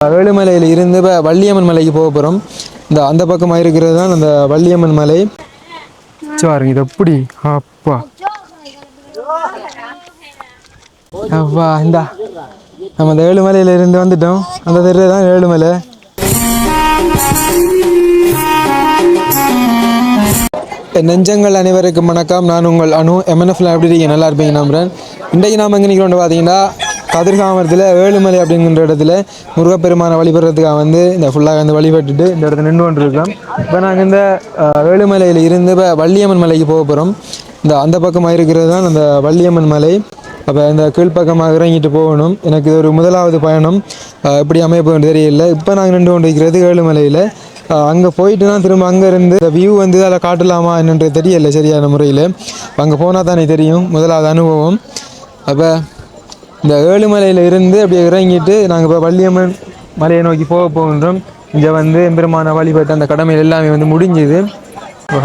வேலுமலையில் இருந்து இப்போ வள்ளியம்மன் மலைக்கு போக போகிறோம் இந்த அந்த பக்கமாக இருக்கிறது தான் அந்த வள்ளியம்மன் மலை. பாருங்க இது எப்படி அப்பா. அப்பா இந்தா. நம்ம அந்த ஏழுமலையில இருந்து வந்துட்டோம். அந்த தெரு தான் ஏழுமலை நெஞ்சங்கள் அனைவருக்கும் வணக்கம். நான் உங்கள் அனு எம்என்எஃப்ல எப்படி இருக்கீங்க நல்லா இருப்பீங்க நம்புறேன். இன்றைக்கு நாம் எங்கே நிற்கிறோம் பார்த்தீங்கன்னா கதிர்காமரத்தில் வேலுமலை அப்படிங்கிற இடத்துல முருகப்பெருமானை வழிபடுறதுக்காக வந்து இந்த ஃபுல்லாக வந்து வழிபட்டுட்டு இந்த இடத்துல நின்று கொண்டு இருக்கோம் இப்போ நாங்கள் இந்த வேலுமலையில் இருந்து இப்போ வள்ளியம்மன் மலைக்கு போக போகிறோம் இந்த அந்த பக்கமாக இருக்கிறது தான் அந்த வள்ளியம்மன் மலை. அப்போ இந்த கீழ்ப்பக்கமாக இறங்கிட்டு போகணும். எனக்கு இது ஒரு முதலாவது பயணம். எப்படி அமைய போகுதுன்னு தெரியல. இப்போ நாங்கள் நின்று கொண்டு இருக்கிறது அங்கே போயிட்டு தான் திரும்ப அங்கே இருந்து இந்த வியூ வந்து அதில் காட்டலாமா என்னன்றது தெரியல சரியான முறையில். அங்கே போனால் தானே தெரியும். முதலாவது அனுபவம். அப்போ இந்த ஏழுமலையில் இருந்து அப்படியே இறங்கிட்டு நாங்கள் இப்போ வள்ளியம்மன் மலையை நோக்கி போக போகின்றோம். இங்கே வந்து எம்பெருமான வழிபட்டு அந்த கடமைகள் எல்லாமே வந்து முடிஞ்சுது.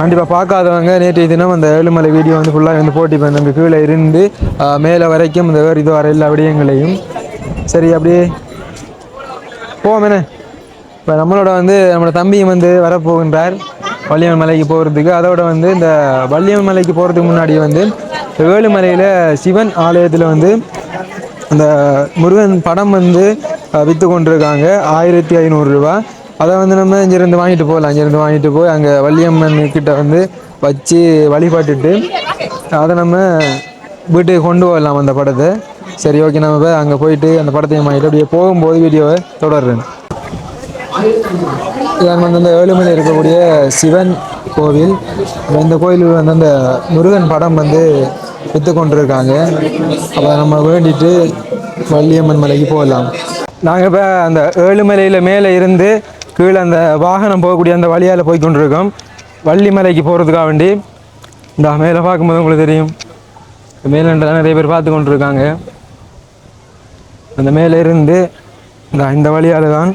கண்டிப்பாக பார்க்காதவங்க நேற்றைய தினம் அந்த ஏழுமலை வீடியோ வந்து ஃபுல்லாக வந்து போட்டி பண்ண கீழே இருந்து மேலே வரைக்கும் இந்த இது வர எல்லா விடயங்களையும். சரி அப்படியே போவோமேனே இப்போ நம்மளோட வந்து நம்மளோட தம்பியும் வந்து வரப்போகின்றார் வள்ளியம்மன் மலைக்கு போகிறதுக்கு அதோட வந்து இந்த வள்ளியம்மன் மலைக்கு போகிறதுக்கு முன்னாடி வந்து ஏழுமலையில் சிவன் ஆலயத்தில் வந்து அந்த முருகன் படம் வந்து விற்று கொண்டிருக்காங்க. ஆயிரத்தி ஐநூறுரூவா அதை வந்து நம்ம இங்கேருந்து வாங்கிட்டு போகலாம். இங்கேருந்து வாங்கிட்டு போய் அங்கே வள்ளியம்மன் கிட்ட வந்து வச்சு வழிபாட்டுட்டு அதை நம்ம வீட்டுக்கு கொண்டு வரலாம் அந்த படத்தை. சரி ஓகே. நம்ம அங்கே போயிட்டு அந்த படத்தையும் வாங்கிட்டு அப்படியே போகும்போது வீடியோவை தொடர்றேன். இவன் வந்து அந்த ஏழுமலை இருக்கக்கூடிய சிவன் கோவில் இந்த கோயிலில் வந்து அந்த முருகன் படம் வந்து விற்று கொண்டிருக்காங்க அப்போ நம்ம வேண்டிட்டு வள்ளியம்மன் மலைக்கு போகலாம். நாங்கள் இப்போ அந்த ஏழுமலையில் மேலே இருந்து கீழே அந்த வாகனம் போகக்கூடிய அந்த வழியால் போய் கொண்டிருக்கோம். வள்ளி மலைக்கு போகிறதுக்காக வேண்டி. இந்த மேலே பார்க்கும்போது உங்களுக்கு தெரியும். மேலே நிறைய பேர் பார்த்து கொண்டிருக்காங்க. அந்த மேலே இருந்து இந்த இந்த வழியால் தான்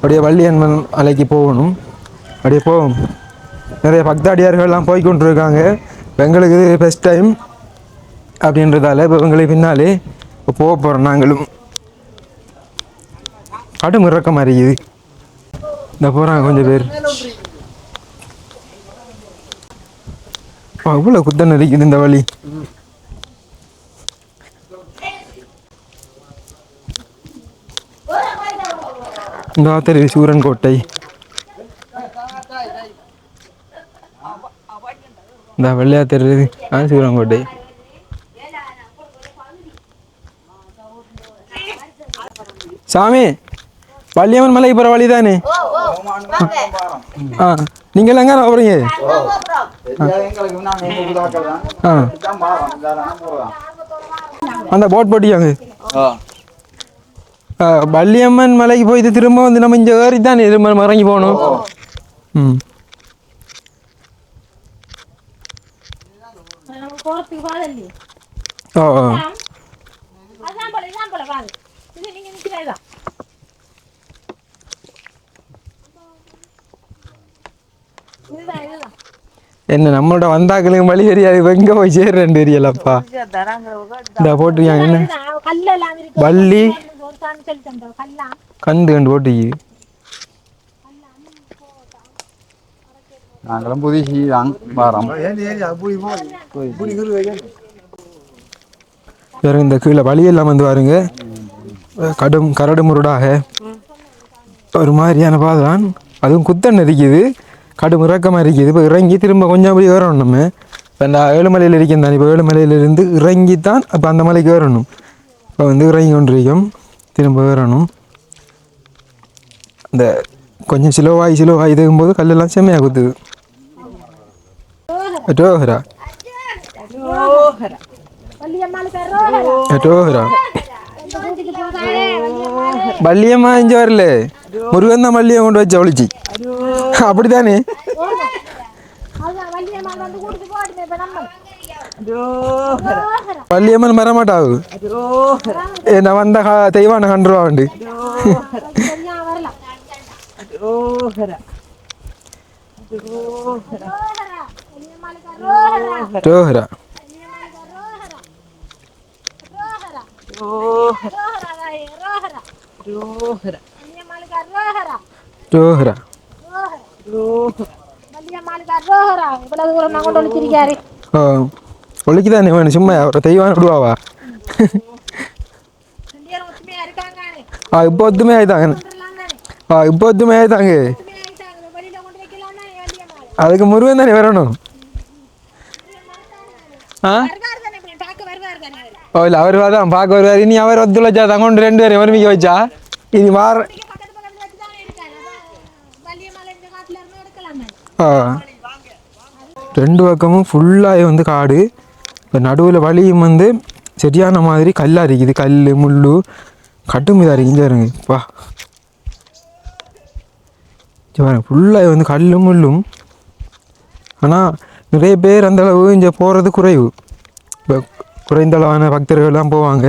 அப்படியே வள்ளியன்மன் அலைக்கு போகணும். அப்படியே போவோம். நிறைய பக்தாடியார்கள்லாம் போய் கொண்டிருக்காங்க இப்போ எங்களுக்கு இது ஃபஸ்ட் டைம் அப்படின்றதால இப்போ எங்களுக்கு பின்னாலே இப்போ போக போகிறோம் நாங்களும். கடும் இறக்க மாதிரி இது இந்த போகிறாங்க கொஞ்சம் பேர். அவ்வளோ குத்தம் இருக்குது இந்த வழி. இந்த தெரியுது சூரன் கோட்டை. இந்த வெள்ளையா தெரியுது. ஆ சூரன் கோட்டை. சாமி வள்ளியம்மன் மலைக்கு போகிற வழி தானே ஆ நீங்கள் எங்கே போகிறீங்க ஆ. அந்த போட் போட்டியாங்க ஆ, வள்ளியம்மன் மலைக்கு போயிட்டு திரும்ப வந்து நம்ம இங்கே ஏறி தானே திரும்ப இறங்கி போகணும். ம். ஓ என்ன நம்மளோட வந்தாக்களுக்கு வழி தெரியாது இப்போ எங்கே போய் சேர்றேன் தெரியலப்பா. இந்த போட்டிருக்காங்க என்ன? வள்ளி. கல்லாம் கண்டு போட்டிக்கு நாங்களும் புதுசு வரோம். வேற இந்த கீழே வழியெல்லாம் வந்து பாருங்க. கடும் கரடு முரடாக. ஒரு மாதிரியான பாதை தான் அதுவும் குத்தன் இருக்குது கடும் இறக்கமாக இருக்குது. இப்போ இறங்கி திரும்ப கொஞ்சம் அப்படி ஏறணும் நம்ம. இப்போ இந்த ஏழுமலையில் இருக்கேன் தான். இப்போ ஏழுமலையிலிருந்து இறங்கி தான் அப்போ அந்த மலைக்கு ஏறணும். இப்போ வந்து இறங்கி கொண்டிருக்கோம். திரும்ப வரணும். இந்த கொஞ்சம் சிலோவாகி சிலோவாகி இதுக்கும்போது கல்லெல்லாம் செம்மையாக குத்துது ரோஹரா. ரோஹரா. வள்ளியம்மா இங்கே வரல. முருகன் தான் வள்ளியை கொண்டு வச்சு ஒழிச்சி அப்படித்தானே? அதான் வள்ளியம்மாள் வந்து கூட்டிட்டு போட்டுமே இப்ப நம்ம ரோஹரா வள்ளியம்மன் மரமாட்டாவு என்ன வந்த கா- தெய்வான கண்டுருவா உண்டு சரியா ஒழிக்குதானே வேணும் சும்மா அவரை தெய்வான விடுவாவா? ஆ இப்போ ஒத்துமே ஆயிட்டாங்க. ஆ இப்போ ஒத்துமே ஆயிட்டாங்க. அதுக்கு முருகன் தானே வரணும். ஆ. ஓ இல்லை அவர் தான் பார்க்க வருவார். இனி அவர் ஒத்துழைச்சா தான் கொண்டு ரெண்டு பேரும் ஒருமிக்க வச்சா? இனி வார வச்சு ரெண்டு பக்கமும் ஃபுல்லாக வந்து காடு. இப்போ நடுவில் வழியும் வந்து சரியான மாதிரி கல்லாக இருக்குது கல் முள் கட்டும் இதாக இருக்குது இங்கே இருங்க பாருங்க ஃபுல்லாக வந்து கல்லும் முள்ளும். ஆனால் நிறைய பேர் அந்த அளவு இங்கே போகிறது குறைவு. இப்போ குறைந்த அளவான பக்தர்கள்லாம் போவாங்க.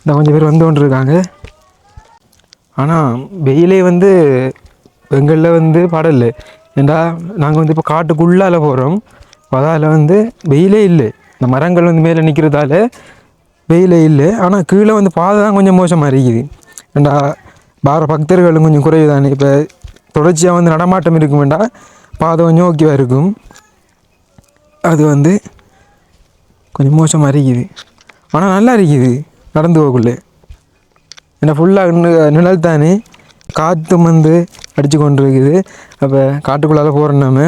இந்த கொஞ்சம் பேர் வந்து கொண்டு இருக்காங்க ஆனால் வெயிலே வந்து எங்களில் வந்து படல. ஏண்டா நாங்கள் வந்து இப்போ காட்டுக்குள்ளால போகிறோம் அதால் வந்து வெயிலே இல்லை. இந்த மரங்கள் வந்து மேலே நிற்கிறதால வெயிலே இல்லை. ஆனால் கீழே வந்து பாதை தான் கொஞ்சம் மோசமாக இருக்குது. ஏண்டா பார பக்தர்களும் கொஞ்சம் குறைவு தானே இப்போ தொடர்ச்சியாக வந்து நடமாட்டம் இருக்கும் வேண்டா பாதை கொஞ்சம் ஓகேவாக இருக்கும். அது வந்து கொஞ்சம் மோசமாக இருக்குது. ஆனால் நல்லா இருக்குது. நடந்து போகக்குள்ளே. ஏன்னா ஃபுல்லாக நிழல் தானே? காற்றும் வந்து அடித்து கொண்டு இருக்குது அப்போ காட்டுக்குள்ளால போகிறோம் நம்ம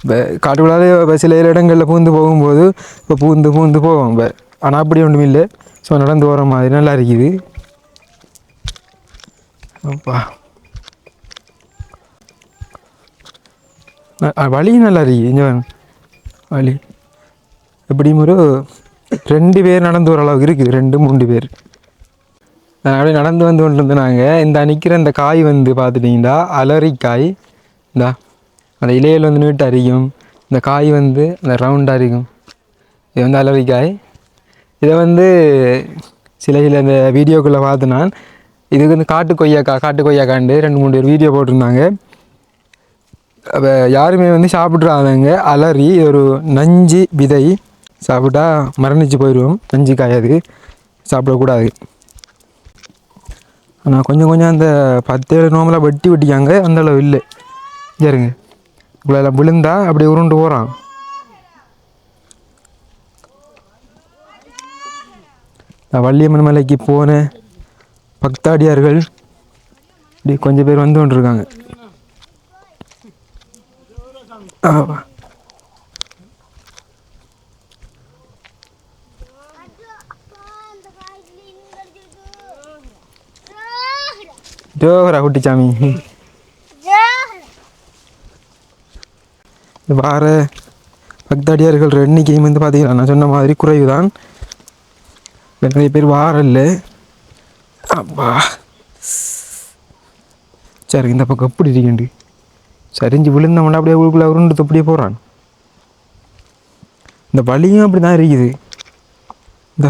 இப்போ காட்டு இப்போ சில இடங்களில் பூந்து போகும்போது இப்போ பூந்து பூந்து போவோம் இப்போ ஆனால் அப்படி ஒன்றும் இல்லை ஸோ நடந்து போகிற மாதிரி நல்லா இருக்குது அப்பா வழி நல்லா இருக்குது இங்கே வழி எப்படியும் ஒரு ரெண்டு பேர் நடந்து வர அளவுக்கு இருக்குது ரெண்டு மூன்று பேர் அப்படியே நடந்து வந்து கொண்டு இருந்தாங்க இந்த நிற்கிற இந்த காய் வந்து பார்த்துட்டிங்கன்னா அலரிக்காய் இந்தா அந்த இலையில் வந்து நீட்டாக அரிக்கும் இந்த காய் வந்து அந்த ரவுண்டாக இருக்கும் இது வந்து அலரிக்காய் இதை வந்து சில சில இந்த வீடியோக்குள்ளே பார்த்து நான் இதுக்கு வந்து காட்டு கொய்யாக்கா காட்டு கொய்யாக்காண்டு ரெண்டு மூணு பேர் வீடியோ போட்டிருந்தாங்க. அப்போ யாருமே வந்து சாப்பிட்றாதங்க அலறி இது ஒரு நஞ்சு விதை சாப்பிட்டா மரணிச்சு போயிடுவோம் நஞ்சு காய் சாப்பிடக்கூடாது. ஆனால் கொஞ்சம் கொஞ்சம் அந்த பத்து ஏழு நோம்பெலாம் வெட்டி வெட்டிக்காங்க அந்த அளவு இல்லை. சரிங்க இவ்வளோ விழுந்தா அப்படி உருண்டு போகிறான் நான் வள்ளியம்மன் மலைக்கு போன பக்தாடியார்கள் இப்படி கொஞ்சம் பேர் வந்து கொண்டிருக்காங்க. ஜோகரா குட்டிச்சாமி. வார பக்தாடியார்கள் எண்ணிக்கையும் வந்து பார்த்தீங்கன்னா நான் சொன்ன மாதிரி குறைவு தான் நிறைய பேர் வார இல்லை அப்பா. சரி இந்த பக்கம் எப்படி இருக்கேண்டு? சரிஞ்சு விழுந்தவன அப்படியே உள்ளுக்குள்ள உருண்டு அப்படியே போகிறான் இந்த வலியும் அப்படி தான் இருக்குது. இந்த.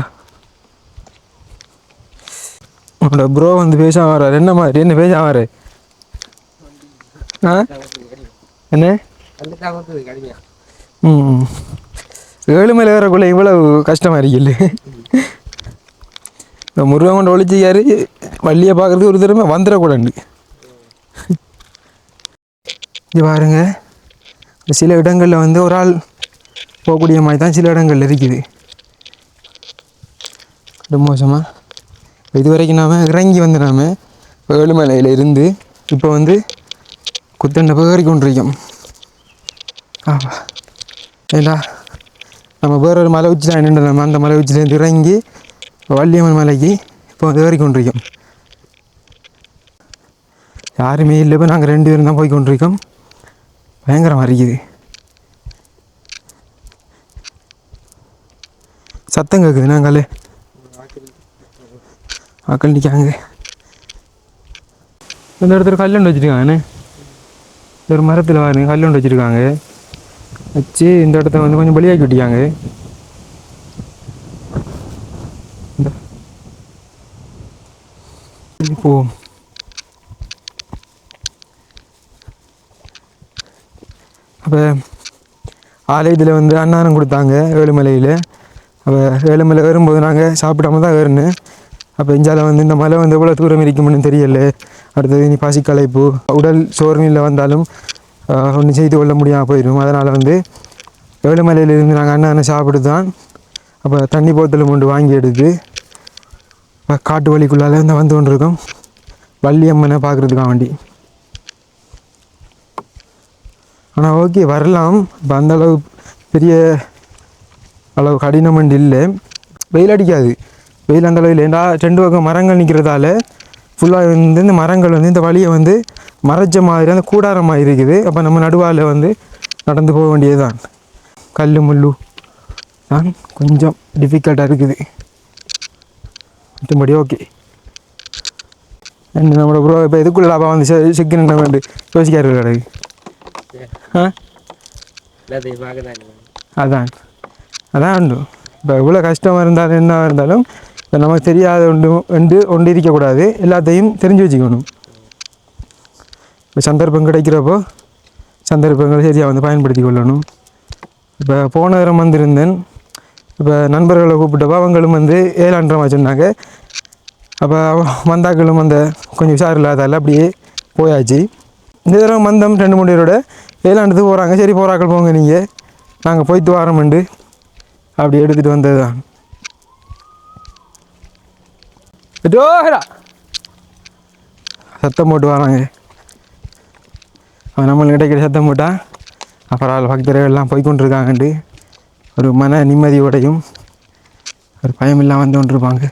உன்னோட ப்ரோ வந்து பேச வர்றாரு. என்ன மாதிரி? என்ன பேச வர்றாரு? ஆ? என்ன? ஏழு மேலே ஏறக்குள்ள இவ்வளவு கஷ்டமாக இருக்குல்ல இந்த முருகன் கொண்டு ஒழிச்சிக்காரு வள்ளியை பார்க்குறதுக்கு ஒரு திறமை வந்துடக்கூடாது. இங்கே பாருங்க. சில இடங்களில் வந்து ஒரு ஆள் போகக்கூடிய மாதிரி தான் சில இடங்கள்ல இருக்குது. ரொம்ப மோசமாக இது வரைக்கும் நாம் இறங்கி வந்து நாம் ஏழுமலையில் இருந்து இப்போ வந்து குத்தண்டை பகரிக்கொண்டிருக்கோம் ஏறி கொண்டிருக்கோம். ஆமா ஏண்டா நம்ம வேற ஒரு மலை உச்சி நின்று நம்ம அந்த மலை உச்சிலேருந்து இறங்கி வள்ளியம்மன் மலைக்கு இப்போ வந்து ஏறி கொண்டிருக்கோம் யாருமே இல்லை இப்போ நாங்கள் ரெண்டு பேரும் தான் போய் கொண்டிருக்கோம் பயங்கரமாக இருக்குது சத்தம் கேட்குது நாங்களே மக்கள் நிற்காங்க இந்த இடத்துல கல்லுண்டு வச்சுருக்காங்கண்ணே ஒரு மரத்தில் பாருங்க கல்லுண்டு வச்சுருக்காங்க வச்சு இந்த இடத்த வந்து கொஞ்சம் பலியாக்கி விட்டியாங்க இந்த- இப்போ அப்போ ஆலயத்தில் வந்து அன்னாரம் கொடுத்தாங்க ஏழுமலையில். அப்போ ஏழுமலை ஏறும்போது நாங்கள் சாப்பிடாம தான் ஏறினேன் அப்போ இஞ்சால வந்து இந்த மலை வந்து எவ்வளோ தூரம் இருக்கும்னு தெரியல. அடுத்தது இனி பாசிக்கலைப்பு. உடல் சோர்நிலை வந்தாலும் ஒன்றும் செய்து கொள்ள முடியாமல் போயிடும். அதனால் வந்து ஏழுமலையிலிருந்து நாங்கள் அண்ணன் சாப்பிட்டு தான் அப்போ தண்ணி போத்தலும் கொண்டு வாங்கி எடுத்து காட்டு வழிக்குள்ளால இருந்து வந்து கொண்டிருக்கோம். வள்ளியம்மனை பார்க்குறதுக்காக வேண்டி. ஆனால் ஓகே வரலாம். இப்போ அந்தளவு பெரிய அளவு கடினம் இல்லை. வெயில் அடிக்காது. வெயில் அந்தளவு இல்லை. ஏண்டா ரெண்டு பக்கம் மரங்கள் நிற்கிறதால ஃபுல்லாக வந்து இந்த மரங்கள் வந்து இந்த வழியை வந்து மறைச்ச மாதிரி அந்த கூடாரம் மாதிரி இருக்குது. அப்போ நம்ம நடுவால் வந்து நடந்து போக வேண்டியது தான் கல் முள்ளு. தான் கொஞ்சம் டிஃபிகல்ட்டாக இருக்குது. மற்றபடி ஓகே என்ன நம்மளோட ப்ரோ இப்போ இதுக்குள்ள லாபம் வந்து சிக்கன் வேண்டு யோசிக்காரு கிடையாது ஆ? அதான். அதான் உண்டு. இப்போ எவ்வளோ கஷ்டமாக இருந்தாலும் என்ன இருந்தாலும் நமக்கு தெரியாத ஒன்று ஒன்று ஒன்று இருக்கக்கூடாது எல்லாத்தையும் தெரிஞ்சு வச்சுக்கணும். இப்போ சந்தர்ப்பம் கிடைக்கிறப்போ சந்தர்ப்பங்கள் சரியாக வந்து பயன்படுத்தி கொள்ளணும். இப்போ போன தரம் வந்திருந்தேன். இப்போ நண்பர்களை கூப்பிட்டப்போ அவங்களும் வந்து ஏழாண்டரமா சொன்னாங்க. அப்போ வந்தாக்களும் அந்த கொஞ்சம் உஷார் இல்லாதால அப்படியே போயாச்சு. இந்த தடவை மந்தம் ரெண்டு மூணு பேரோட. ஏழாண்டுக்கு போகிறாங்க சரி போகிறாக்கள் போங்க நீங்கள் நாங்கள் போயிட்டு வரோம்ண்டு. அப்படி எடுத்துகிட்டு வந்தது தான் டோஹரா சத்தம் போட்டு வராங்க அவன் நம்மளுக்கு கிட்ட சத்தம் போட்டான் அப்புறம் ஆள் பக்தர்கள் எல்லாம் போய் கொண்டிருக்காங்கண்டு ஒரு மன நிம்மதியோடையும் ஒரு பயமில்லாம் வந்து கொண்டிருப்பாங்க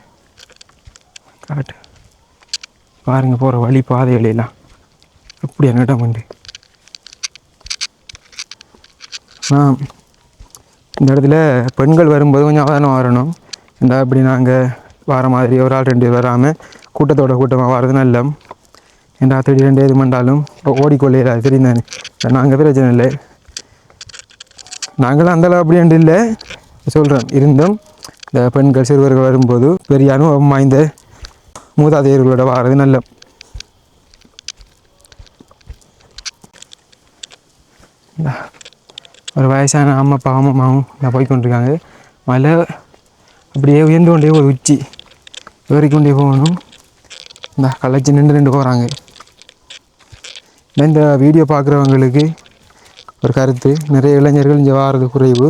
காட்டு பாருங்கள் போகிற வழி பாதை வழியெல்லாம் எப்படி என்னிடம் உண்டு ஆ இந்த இடத்துல பெண்கள் வரும்போது கொஞ்சம் அவதானம் வரணும் இந்த அப்படி நாங்கள் வர மாதிரி ஒரு ஆள் ரெண்டு பேர் வராமல் கூட்டத்தோட கூட்டமாக வர்றது நல்ல. ஏன்டா திடீரெண்டு எது பண்ணாலும் ஓடிக்கொள்ளையில தெரியும் தானே. நாங்கள் பிரச்சனை இல்லை. நாங்களும் அந்தளவு அப்படின்ட்டு இல்லை. சொல்கிறேன் இருந்தும் இந்த பெண்கள் சிறுவர்கள் வரும்போது பெரிய அனுபவம் வாய்ந்த மூதாதையர்களோட வாரது நல்ல. ஒரு வயசான அம்மாப்பா அம்மாவும் நான் போய்கொண்டிருக்காங்க மலை அப்படியே உயர்ந்து கொண்டே ஒரு உச்சி. ஏறிக்கொண்டே போகணும். இந்த கலைச்சி நின்று நின்று போகிறாங்க இந்த வீடியோ பார்க்குறவங்களுக்கு ஒரு கருத்து. நிறைய இளைஞர்கள் இங்கே வாரது குறைவு.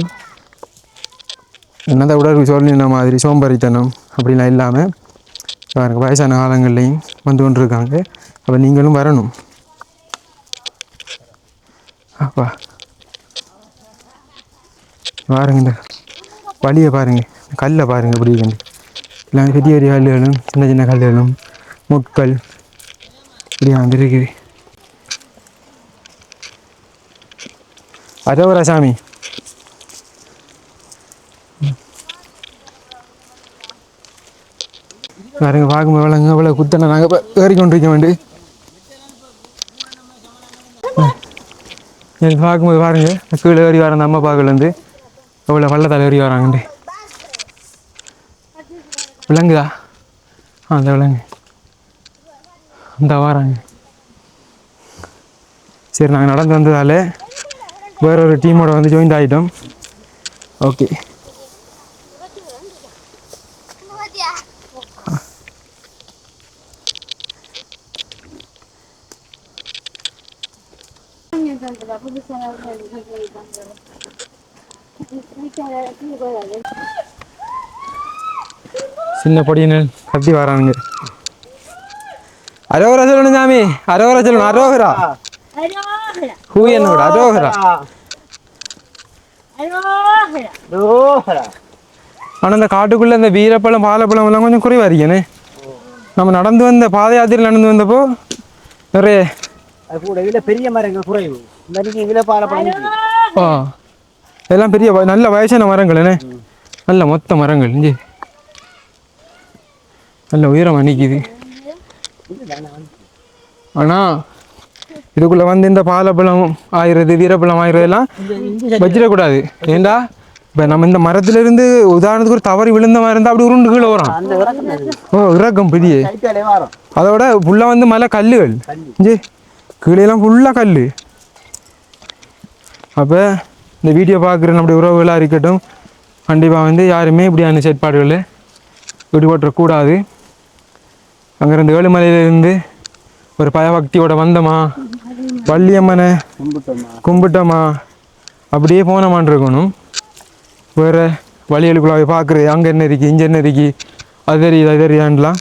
என்னதான் உடல் சொல்லின மாதிரி சோம்பறித்தனம் அப்படிலாம் இல்லாமல் எனக்கு வயசான காலங்கள்லையும் வந்து கொண்டு இருக்காங்க அப்போ நீங்களும் வரணும். அப்பா. பாருங்க இந்த வழியை பாருங்கள் கல்லை பாருங்கள் எப்படி எல்லாம் பெரிய பெரிய கல்லுகளும் சின்ன சின்ன கல்லுகளும் முட்கள் இப்படி வந்து அதோரா சாமி பாருங்க பார்க்கும்போது எவ்வளோங்க அவ்வளோ குத்தனை நாங்கள் இப்போ ஏறிக்கொண்டிருக்க வேண்டி பார்க்கும்போது பாருங்க கீழே ஏறி வரேன் அந்த அம்மா பார்க்கலேருந்து அவ்வளோ பள்ளத்தால் ஏறி வராங்கண்டு விலங்குதா? ஆ அந்த விலங்கு. அந்த வராங்க. சரி நாங்கள் நடந்து வந்ததால் வேற ஒரு டீமோட வந்து ஜாயின் ஆகிட்டோம் ஓகே சின்ன பொடியினர் கத்தி வரானுங்க. அரோகரா சொல்லணும் சாமி. அரோகரா சொல்லணும். அரோகரா. ஹூ என்னோட? அரோகரா. ஆனால் இந்த காட்டுக்குள்ளே இந்த வீரப்பழம் பாலப்பழம் எல்லாம் கொஞ்சம் குறைவாக இருக்கேனே நம்ம நடந்து வந்த பாத யாத்திரையில் நடந்து வந்தப்போ நிறைய பெரிய மரங்கள் குறைவு. இதெல்லாம் பெரிய நல்ல வயசான மரங்கள் என்ன நல்ல மொத்த மரங்கள் இஞ்சி. நல்ல உயரமாக நிற்கிது ஆனால் இதுக்குள்ளே வந்து இந்த பாலப்பழம் ஆயிரது வீரப்பழம் ஆயிரதெல்லாம் வச்சிடக்கூடாது. ஏண்டா? இப்போ நம்ம இந்த மரத்துலேருந்து உதாரணத்துக்கு ஒரு தவறி விழுந்த மாதிரி இருந்தால் அப்படி உருண்டு கீழே வரும். ஓ இறக்கம் பெரிய. வாரம் அதோட ஃபுல்லாக வந்து மலை கல்லுகள். ஜி கீழேலாம் ஃபுல்லாக கல் அப்போ இந்த வீடியோ பார்க்குற நம்முடைய உறவுகளாக இருக்கட்டும் கண்டிப்பாக வந்து யாருமே இப்படியான செயற்பாடுகளில் ஈடுபட்டுறக்கூடாது அங்கே ரெண்டு ஏழுமலையிலேருந்து ஒரு பயபக்தியோட வந்தோமா வள்ளியம்மனை கும்பிட்டோமா அப்படியே போனோமான் இருக்கணும். வேறு வழிகளுக்குள்ள பார்க்குறது. அங்கே என்ன இருக்குது இங்கே என்ன இருக்குது அது தெரியுது? அது தெரியான்லாம்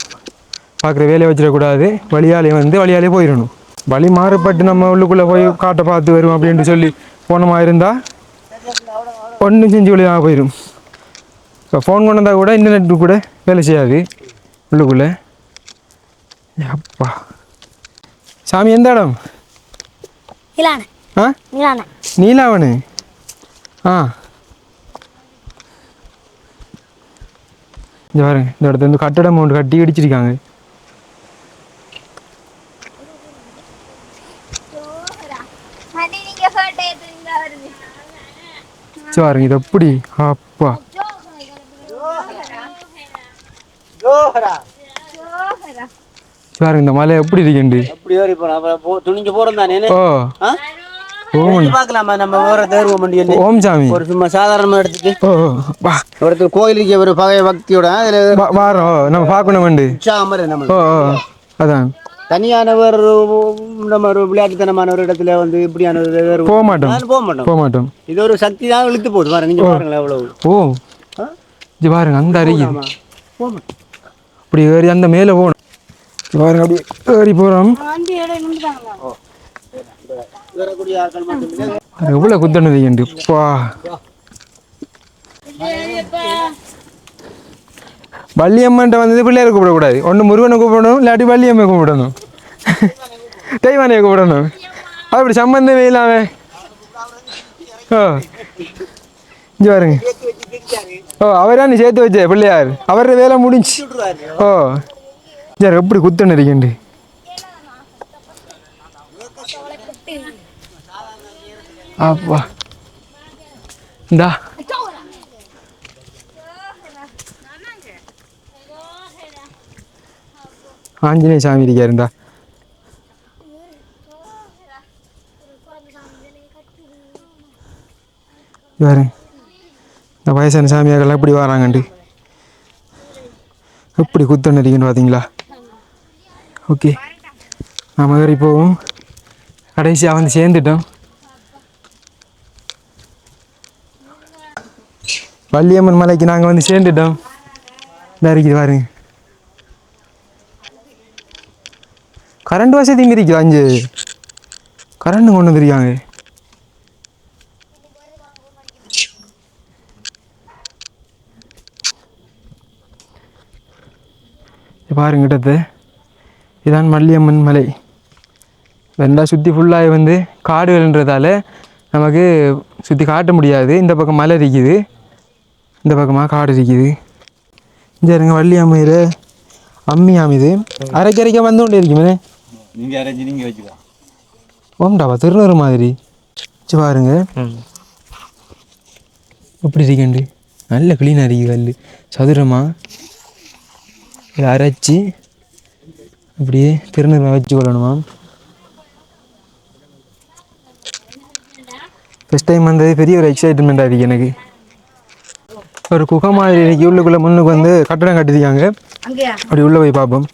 பார்க்குற வேலையை வச்சிடக்கூடாது வழியாலே வந்து வழியாலே போயிடணும். வழி மாறுபட்டு நம்ம உள்ளுக்குள்ளே போய் காட்டை பார்த்து வரும் அப்படின்ட்டு சொல்லி போனமா இருந்தால் ஒன்றும் செஞ்சு வழியாக போயிடும். இப்போ ஃபோன் கொண்டு வந்தால் கூட இன்டர்நெட் கூட வேலை செய்யாது. உள்ளுக்குள்ளே. அப்பா. சாமி எந்த இடம்? ஆ? நீலாவணு? ஆ. இந்த பாருங்க இந்த இடத்துல வந்து கட்டடம் ஒன்று கட்டி இடிச்சிருக்காங்க. அடி நீங்க ஹர்ட் ஏத்துறீங்க வருது. சரி பாருங்க இது எப்படி? அப்பா. பாருங்க இந்த மலை எப்படி இருக்குண்டு? அப்படி ஏறி போறோம்? அப்புறம் போ- துணிஞ்சு போறோம் தானே ஓ. பார்க்கலாமா? நம்ம வேற தேர்வோம் வண்டி என்ன? ஓம் சாமி. ஒரு சும்மா சாதாரணமா எடுத்துட்டு. ஒருத்தர் கோயிலுக்கு ஒரு பகைய பக்தியோட அதுல வாரோம் நம்ம பார்க்கணும் வேண்டு. உற்சாகம் நம்ம. ஓ அதான். தனியானவர் நம்ம ஒரு விளையாட்டுத்தனமான ஒரு இடத்துல வந்து இப்படியான ஒரு தேர்வு. போக மாட்டோம். போக மாட்டோம். போக மாட்டோம். இது ஒரு சக்தி தான் இழுத்து போகுது. பாருங்க நீங்க பாருங்களேன் எவ்வளவு ஓ? இது பாருங்க அந்த அருகே. போக மாட்டோம் அப்படி ஏறி அந்த மேலே போகணும். பாருங்க அப்படி ஏறி போகிறோம். எவ்வளோ குத்தனது ஏண்டு பா. வள்ளியம்மன்ட்ட வந்தது பிள்ளையார் கூப்பிடக்கூடாது. ஒன்று முருகனை கூப்பிடணும் இல்லாட்டி வள்ளியம்மை கூப்பிடணும். தெய்வானையை கூப்பிடணும். அப்படி சம்பந்தமே இல்லாம? ஓ. இங்கே பாருங்க. ஓ அவரா நீ சேர்த்து வச்ச பிள்ளையார். அவர வேலை முடிஞ்சு. ஓ. சார் எப்படி குத்தன இருக்கேண்டு அப்பா. இந்தா. ஆஞ்சநேய சாமி இருக்காரு இந்தா. இந்த வயசான சாமியார்கள்லாம் எப்படி வராங்கண்டு? எப்படி குத்தன்னு இருக்குன்னு பார்த்தீங்களா ஓகே. நாம வேறு இப்போவும் கடைசியாக வந்து சேர்ந்துட்டோம். வள்ளியம்மன் மலைக்கு நாங்கள் வந்து சேர்ந்துட்டோம். இந்த இருக்குது பாருங்க. கரண்ட் வசதி இங்கே இருக்குது அஞ்சு? கரண்ட் கொண்டு வந்துருக்காங்க. இது பாருங்க இதான் மல்லியம்மன் மலை. ரெண்டா சுற்றி ஃபுல்லாக வந்து காடுகள்ன்றதால நமக்கு சுற்றி காட்ட முடியாது. இந்த பக்கம் மலை இருக்குது. இந்த பக்கமாக காடு இருக்குது. இங்கே இருங்க வள்ளி அமையிற அம்மி அமைது அரைக்க அரைக்க வந்து கொண்டே இருக்குமே நீங்க அரேஞ்ச் நீங்க வச்சுக்கோ. ஓம்டாவா திருநூறு மாதிரி. சி பாருங்க. எப்படி இருக்கண்டு நல்ல க்ளீனாக இருக்கு கல் சதுரமாக இதை அரைச்சி அப்படியே திருநூறு வச்சு கொள்ளணுமா? ஃபஸ்ட் டைம் வந்தது பெரிய ஒரு எக்ஸைட்மெண்ட்டாக இருக்குது எனக்கு. ஒரு குகை மாதிரி இருக்கு உள்ளுக்குள்ளே முன்னுக்கு வந்து கட்டடம் கட்டிருக்காங்க அங்கேயா? அப்படி உள்ளே போய் பார்ப்போம்.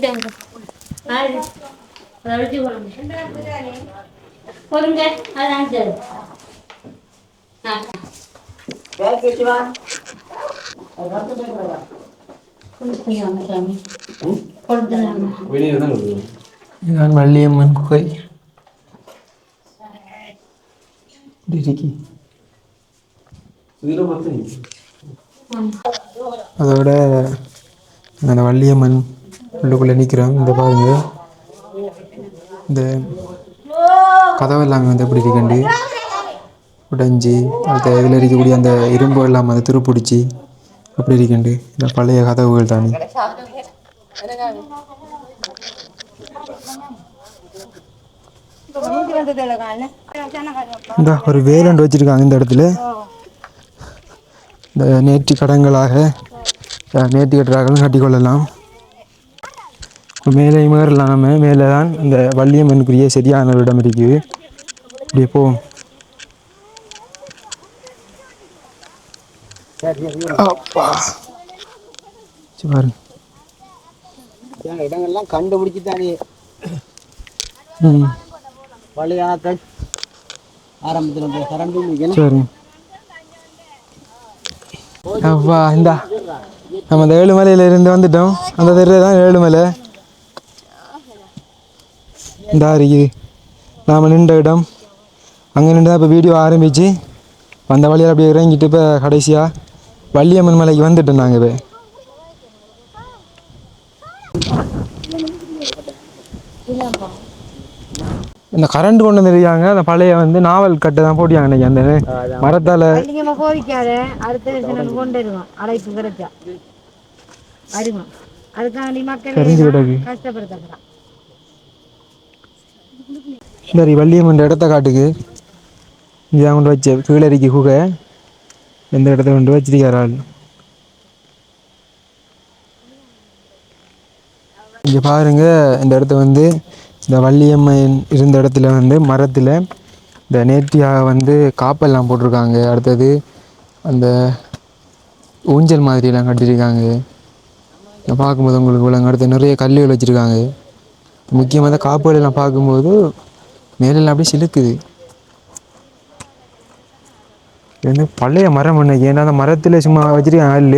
சரி. இதுதான் வள்ளியம்மன் குகை அதோட அந்த வள்ளியம்மன் உள்ளுக்குள்ளே நிற்கிறோம் இந்த பாருங்க இந்த கதவெல்லாம் வந்து எப்படி இருக்கண்டு உடைஞ்சி அடுத்த இதில் இருக்கக்கூடிய அந்த இரும்பு எல்லாம் அதை துருப்பிடிச்சி அப்படி இருக்கண்டு இந்த பழைய கதவுகள் தானே. இந்த ஒரு வேலண்டு வச்சிருக்காங்க இந்த இடத்துல. இந்த நேர்த்தி கடன்களாக அஹ், நேர்த்தி கட்டுறாங்களும் கட்டிக்கொள்ளலாம். மேலே மேறலாம் நம்ம மேலே தான் இந்த வள்ளியம்மனுக்குரிய சரியான இடம் இருக்குது. அப்படியே போவோம். அப்பா. பாருங்க. இடங்கள்லாம் கண்டுபிடிச்சு தானே ம் பழைய ஆக்கள் ஆரம்பத்தில் கரண்டு சரி. அப்பா இந்தா. நம்ம அந்த ஏழுமலையில இருந்து வந்துட்டோம். அந்த தெருவில் தான் ஏழுமலை. இந்தா இருக்குது நாம் நின்ற இடம். அங்கே நின்று தான் இப்போ வீடியோ ஆரம்பித்து வந்த வழியில் அப்படியே இறங்கிட்டு இப்போ கடைசியாக வள்ளியம்மன் மலைக்கு வந்துட்டோம் நாங்கள் இப்போ. இந்த கரண்ட் கொண்டு வந்துருக்காங்க. அந்த பழைய வந்து நாவல் கட்டை தான் போட்டியாங்க இன்னைக்கு அந்த மரத்தால் சரி வள்ளியம்மன் இடத்த காட்டுக்கு. இங்கே கொண்டு வச்ச கீழறிக்கு குகை. எந்த இடத்துல கொண்டு வச்சிருக்கார் ஆள் இங்கே பாருங்க இந்த இடத்த வந்து இந்த வள்ளியம்மன் இருந்த இடத்துல வந்து மரத்தில் இந்த நேர்த்தியாக வந்து காப்பெல்லாம் போட்டிருக்காங்க. அடுத்தது அந்த ஊஞ்சல் மாதிரியெல்லாம் கட்டியிருக்காங்க. பார்க்கும்போது உங்களுக்கு விளங்க அடுத்து நிறைய கல்லுகள் வச்சுருக்காங்க. முக்கியமாக இந்த காப்புகள் எல்லாம் பார்க்கும்போது மேலெல்லாம் அப்படியே சிலுக்குது. இது வந்து பழைய மரம் ஒன்று ஏன்னா அந்த மரத்தில் சும்மா வச்சிருக்க கல்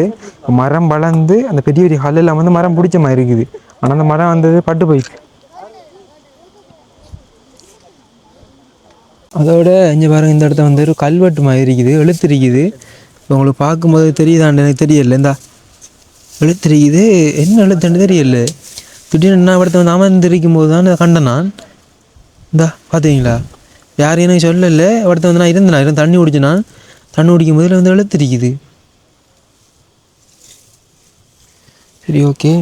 மரம் வளர்ந்து அந்த பெரிய பெரிய ஹல்லெல்லாம் வந்து மரம் பிடிச்ச மாதிரி இருக்குது. ஆனால் அந்த மரம் வந்தது பட்டு போயிடுச்சு. அதோட இங்கே பாருங்க இந்த இடத்த வந்து ஒரு கல்வெட்டு மாதிரி இருக்குது. எழுத்து இருக்குது. இப்போ உங்களுக்கு பார்க்கும்போது தெரியுதாண்டு எனக்கு தெரியல. இந்தா. எழுத்துருக்குது என்ன எழுத்துன்னு தெரியல. திடீர்னு நான் இடத்த வந்து அமர்ந்திருக்கும் போது தான் கண்டேன் நான். இந்தா பார்த்தீங்களா யாரும் எனக்கு சொல்லலை. இடத்த வந்து நான் இருந்தேன். இருந்து தண்ணி குடிச்சேன் நான். தண்ணி குடிக்கும் போதில் வந்து எழுத்திருக்குது சரி ஓகே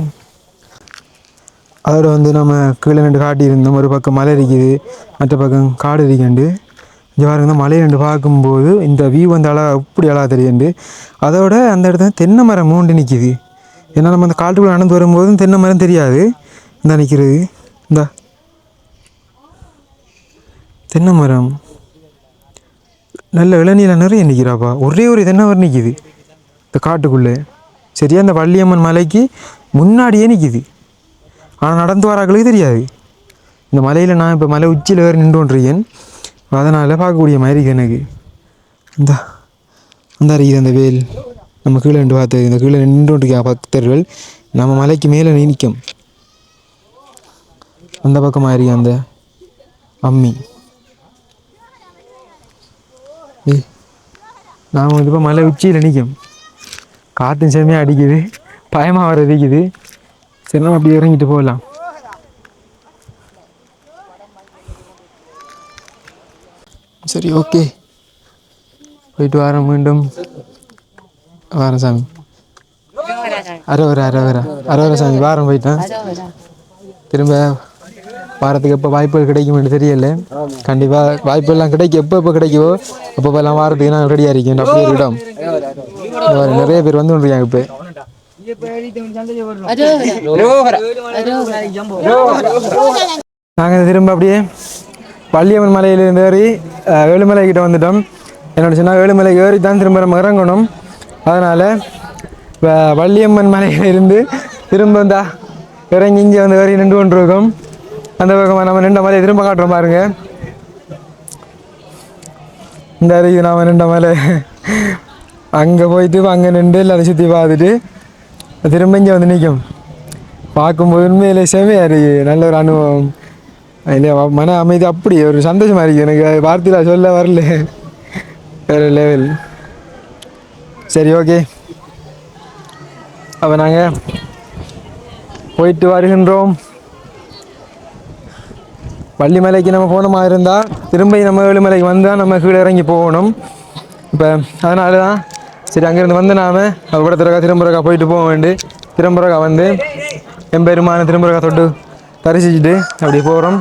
அதோட வந்து நம்ம கீழே ரெண்டு காட்டியிருந்தோம் ஒரு பக்கம் மலை இருக்குது மற்ற பக்கம் காடு இருக்கண்டு. இங்கே பாருங்க மலையை ரெண்டு பார்க்கும்போது இந்த வியூ வந்து அழகா இப்படி அழகாக தெரியுண்டு. அதோட அந்த இடத்துல தென்னை மரம் மூண்டு நிற்கிது ஏன்னா நம்ம அந்த காட்டுக்குள்ளே நடந்து வரும்போதும் தென்னை மரம் தெரியாது. இந்த நிற்கிறது இந்த. தென்னை மரம். நல்ல இளநீல நிறைய நிற்கிறாப்பா. ஒரே ஒரு தென்னை மரம் நிற்கிது இந்த காட்டுக்குள்ளே. சரியா இந்த வள்ளியம்மன் மலைக்கு முன்னாடியே நிற்கிது ஆனால் நடந்து வராக்களுக்கு தெரியாது. இந்த மலையில் நான் இப்போ மலை உச்சியில் வேறு நின்று அதனால் பார்க்கக்கூடிய மாதிரி இருக்குது எனக்கு இந்த அந்த இருக்குது அந்த வேல். நம்ம கீழே நின்று பார்த்தது இந்த கீழே நின்று பக்தர்கள் நம்ம மலைக்கு மேலே நிற்கும். அந்த பக்கமாக இருக்கு அந்த அம்மி. நாம் இப்போ மலை உச்சியில் நிற்கும் காற்றும் செம்மையாக அடிக்குது. பயமாக வர அடிக்குது. சரி நம்ம அப்படி இறங்கிட்டு போகலாம். சரி ஓகே. போயிட்டு வரேன் மீண்டும். வரேன் சாமி. அரோவரா அரோவரா அரோவரா சாமி. வாரம் போயிட்டேன். திரும்ப வாரத்துக்கு எப்போ வாய்ப்புகள் கிடைக்கும்னு தெரியல. கண்டிப்பாக வாய்ப்புகள்லாம் கிடைக்கும். எப்போ எப்போ கிடைக்குமோ அப்பப்போலாம் வாரத்துக்கு நான் ரெடியாக இருக்கேன். அப்படி ஒரு இடம் நிறைய பேர் வந்து கொண்டிருக்காங்க இப்போ. நாங்கள் திரும்ப அப்படியே வள்ளியம்மன் மலையிலிருந்து ஏறி ஏழுமலை கிட்ட வந்துட்டோம். என்னோட சின்ன ஏழுமலை ஏறி தான் திரும்ப நம்ம இறங்கணும். அதனால் வள்ளியம்மன் மலையிலிருந்து திரும்ப இந்தா இறங்கி இங்கே வந்து ஏறி நின்று கொண்டிருக்கோம். அந்த பக்கமாக நம்ம நின்ற மலையை திரும்ப காட்டுற பாருங்க. இந்த அருகே நாம் நின்ற மலை. அங்கே போயிட்டு அங்கே நின்று எல்லாத்தையும் சுற்றி பார்த்துட்டு திரும்ப இங்கே வந்து நிற்கும் பார்க்கும்போது உண்மையிலே செமையாக இருக்கு. நல்ல ஒரு அனுபவம். இல்லை மன அமைதி அப்படி ஒரு சந்தோஷமா இருக்குது எனக்கு வார்த்தையில் சொல்ல வரல. வேறு லெவல் சரி ஓகே அப்போ நாங்கள் போயிட்டு வருகின்றோம். வள்ளிமலைக்கு நம்ம போனோமா இருந்தால் திரும்ப நம்ம ஏழுமலைக்கு வந்தால் நம்ம கீழே இறங்கி போகணும். இப்போ அதனால தான் சரி அங்கேருந்து வந்து நாம திறக்கா திரும்புறக்கா போயிட்டு போக வேண்டி திரும்புறக்கா வந்து எம்பெருமான திரும்புறக்கா தொட்டு தரிசிச்சுட்டு அப்படி போகிறோம்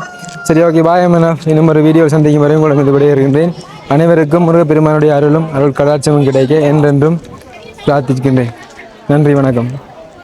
சரி ஓகே பாய் அம்மனா. இன்னும் ஒரு வீடியோ சந்திக்கும் வரையும் உங்களை இதுபடியே இருக்கின்றேன் அனைவருக்கும் முருகப்பெருமானுடைய அருளும் அருள் கலாச்சாரமும் கிடைக்க என்றென்றும் பிரார்த்திக்கின்றேன். நன்றி வணக்கம்.